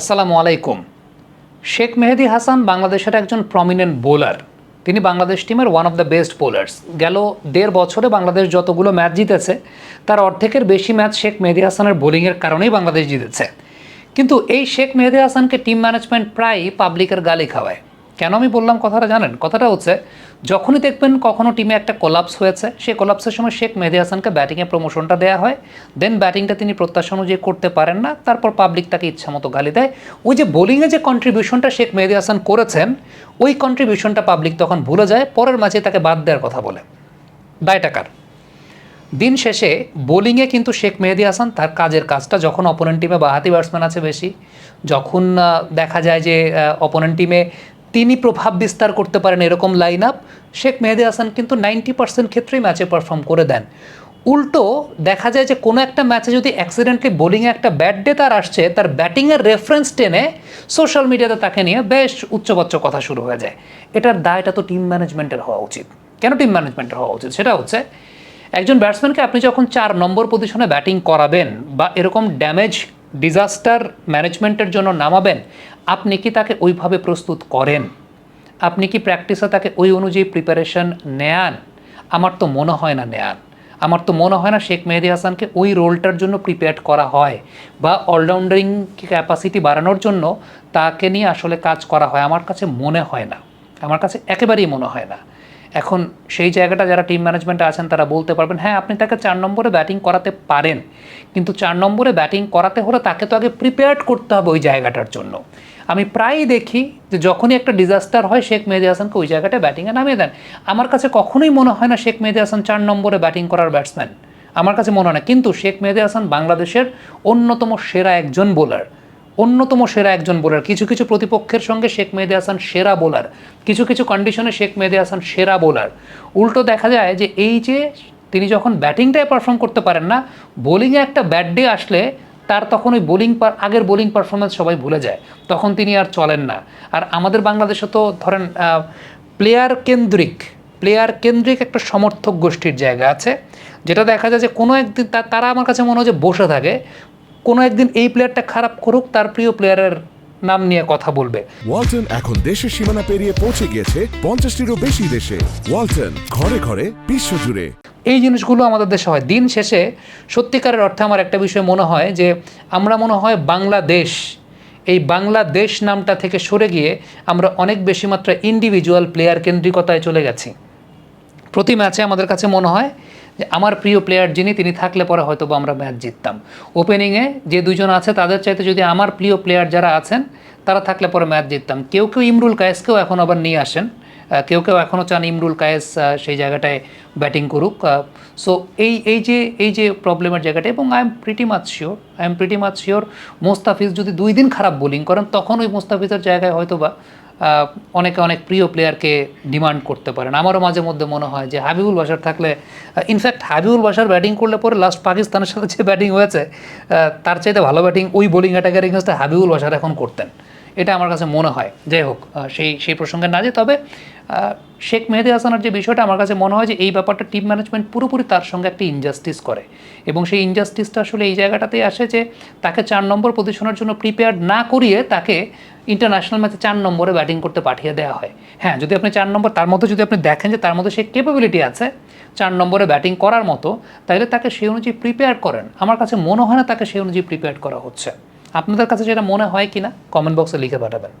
আসসালামু আলাইকুম। শেখ মেহেদি হাসান বাংলাদেশের একজন প্রমিনেন্ট বোলার তিনি বাংলাদেশ টিমের one of the best bowlers গেল দেড় বছরে বাংলাদেশ যতগুলো ম্যাচ জিতেছে, তার অর্ধেকের বেশি ম্যাচ শেখ মেহেদি হাসানের বোলিংয়ের কারণেই বাংলাদেশ জিতেছে। কিন্তু এই শেখ মেহেদি হাসানকে টিম ম্যানেজমেন্ট প্রায়ই পাবলিকের গালি খাওয়ায়। কেন আমি বললাম কথাটা জানেন? কথাটা হচ্ছে, যখনই দেখবেন কখনো টিমে একটা কোলাপস হয়েছে, সেই কোলাপসের সময় শেখ মেহেদি হাসানকে ব্যাটিংয়ে প্রমোশনটা দেওয়া হয় দেন ব্যাটিংটা তিনি প্রত্যাশা অনুযায়ী করতে পারেন না, তারপর পাবলিক তাকে ইচ্ছা মতো গালি দেয়। ওই যে বোলিংয়ে যে কন্ট্রিবিউশনটা শেখ মেহেদি হাসান করেছেন, ওই কন্ট্রিবিউশনটা পাবলিক তখন ভুলে যায়, পরের ম্যাচে তাকে বাদ দেওয়ার কথা বলে। দায় টাকার দিন শেষে বোলিংয়ে কিন্তু শেখ মেহেদি হাসান তার কাজের কাজটা, যখন অপোনেন্ট টিমে বাহাতি ব্যাটসম্যান আছে বেশি, যখন দেখা যায় যে অপোনেন্ট টিমে তিনি প্রভাব বিস্তার করতে পারেন এরকম লাইন আপ শেখ মেহেদি হাসান কিন্তু নাইনটি পার্সেন্ট ক্ষেত্রেই ম্যাচে পারফর্ম করে দেন। উল্টো দেখা যায় যে কোনো একটা ম্যাচে যদি অ্যাক্সিডেন্টলি বোলিংয়ে একটা ব্যাট ডে তার আসছে, তার ব্যাটিংয়ের রেফারেন্স টেনে সোশ্যাল মিডিয়াতে তাকে নিয়ে বেশ উচ্চবাচ্য কথা শুরু হয়ে যায়। এটার দায়টা তো টিম ম্যানেজমেন্টের হওয়া উচিত। কেন টিম ম্যানেজমেন্টের হওয়া উচিত? সেটা হচ্ছে, একজন ব্যাটসম্যানকে আপনি যখন চার নম্বর পজিশনে ব্যাটিং করাবেন বা এরকম ড্যামেজ ডিজাস্টার ম্যানেজমেন্টের জন্য নামাবেন আপনি কি তাকে ওইভাবে প্রস্তুত করেন? আপনি কি প্র্যাকটিসে তাকে ওই অনুযায়ী প্রিপারেশন নেয়ান? আমার তো মনে হয় না নেয়ান। আমার তো মনে হয় না শেখ মেহেদি হাসানকে ওই রোলটার জন্য প্রিপেয়ার করা হয় বা অলরাউন্ডারিং ক্যাপাসিটি বাড়ানোর জন্য তাকে নিয়ে আসলে কাজ করা হয়। আমার কাছে মনে হয় না। আমার কাছে একেবারেই মনে হয় না। এখন সেই জায়গাটা যারা টিম ম্যানেজমেন্টে আছেন তারা বলতে পারবেন হ্যাঁ আপনি তাকে চার নম্বরে ব্যাটিং করাতে পারেন। কিন্তু চার নম্বরে ব্যাটিং করাতে হলে তাকে তো আগে প্রিপেয়ার্ড করতে হবে ওই জায়গাটার জন্য। আমি প্রায়ই দেখি যে যখনই একটা ডিজাস্টার হয়, শেখ মেহেদি হাসানকে ওই জায়গাটা ব্যাটিংয়ে নামিয়ে দেন। আমার কাছে কখনোই মনে হয় না শেখ মেহেদি হাসান চার নম্বরে ব্যাটিং করার ব্যাটসম্যান আমার কাছে মনে হয় না। কিন্তু শেখ মেহেদি হাসান বাংলাদেশের অন্যতম সেরা একজন বোলার অন্যতম সেরা একজন বোলার কিছু কিছু প্রতিপক্ষের সঙ্গে শেখ মেহেদি হাসান সেরা বোলার কিছু কিছু কন্ডিশনে শেখ মেহেদি হাসান সেরা বোলার উল্টো দেখা যায় যে এই যে তিনি যখন ব্যাটিংটায় পারফর্ম করতে পারেন না বোলিংয়ে একটা ব্যাট ডে আসলে তার তখন ওই বোলিং পার আগের বোলিং পারফরমেন্স সবাই ভুলে যায়। তখন তিনি আর চলেন না। আর আমাদের বাংলাদেশে তো ধরেন প্লেয়ার কেন্দ্রিক প্লেয়ার কেন্দ্রিক একটা সমর্থক গোষ্ঠীর জায়গা আছে, যেটা দেখা যায় যে কোনো একদিন তারা আমার কাছে মনে হয় যে বসে থাকে। কোনো একদিন এই প্লেয়ারটা খারাপ করুক, তার প্রিয় প্লেয়ারের নাম নিয়ে কথা বলবে। ওয়ালটন এখন দেশের সীমানা পেরিয়ে পৌঁছে গিয়েছে পঞ্চাশটিরও বেশি দেশে। ওয়ালটন ঘরে ঘরে বিশ্বজুড়ে। এই জিনিসগুলো আমাদের দেশে হয়। দিন শেষে সত্যিকারের অর্থে আমার একটা বিষয় মনে হয় যে, আমরা মনে হয় বাংলাদেশ, এই বাংলাদেশ নামটা থেকে সরে গিয়ে আমরা অনেক বেশি মাত্রা ইন্ডিভিজুয়াল প্লেয়ার কেন্দ্রিকতায় চলে গেছি। প্রতি ম্যাচে আমাদের কাছে মনে হয় যে, আমার প্রিয় প্লেয়ার যিনি, তিনি থাকলে পরে হয়তো বা আমরা ম্যাচ জিততাম। ওপেনিংয়ে যে দুজন আছে, তাদের চাইতে যদি আমার প্রিয় প্লেয়ার যারা আছেন, তারা থাকলে পরে ম্যাচ জিততাম। কেউ কেউ ইমরুল কায়েসকেও এখন আবার নিয়ে আসেন। কেউ কেউ এখনও চান ইমরুল কায়েস সেই জায়গাটায় ব্যাটিং করুক। সো এই এই যে এই যে প্রবলেমের জায়গাটা, এবং I am pretty much sure I am pretty much sure Mustafiz যদি দুই দিন খারাপ বোলিং করেন, তখন ওই মোস্তাফিজের জায়গায় হয়তো বা অনেকে, অনেক প্রিয় প্লেয়ারকে ডিমান্ড করতে পারেন। আমারও মাঝে মধ্যে মনে হয় যে হাবিবুল বাসার থাকলে ইনফ্যাক্ট হাবিবুল বাসার ব্যাটিং করলে পরে লাস্ট পাকিস্তানের সাথে যে ব্যাটিং হয়েছে তার চাইতে ভালো ব্যাটিং ওই বোলিং অ্যাটাকের এগেনস্টে হাবিবুল বাসার এখন করতেন। এটা আমার কাছে মনে হয়। যাই হোক সেই সেই প্রসঙ্গে না যে তবে শেখ মেহেদি হাসানের যে বিষয়টা আমার কাছে মনে হয় যে এই ব্যাপারটা টিম ম্যানেজমেন্ট পুরোপুরি তার সঙ্গে একটা ইনজাস্টিস করে। এবং সেই ইনজাস্টিসটা আসলে এই জায়গাটাতেই আসে যে তাকে চার নম্বর পজিশনের জন্য প্রিপেয়ার না করিয়ে তাকে ইন্টারন্যাশনাল ম্যাচে চার নম্বরে ব্যাটিং করতে পাঠিয়ে দেওয়া হয়। হ্যাঁ যদি আপনি চার নম্বর, তার মধ্যে যদি আপনি দেখেন যে তার মধ্যে সেই ক্যাপাবিলিটি আছে চার নম্বরে ব্যাটিং করার মতো, তাহলে তাকে সেই অনুযায়ী প্রিপেয়ার করেন। আমার কাছে মনে হয় না তাকে সেই অনুযায়ী প্রিপেয়ার করা হচ্ছে। আপনাদের কাছে যেটা মনে হয় কিনা কমেন্ট বক্সে লিখে পাঠাবেন।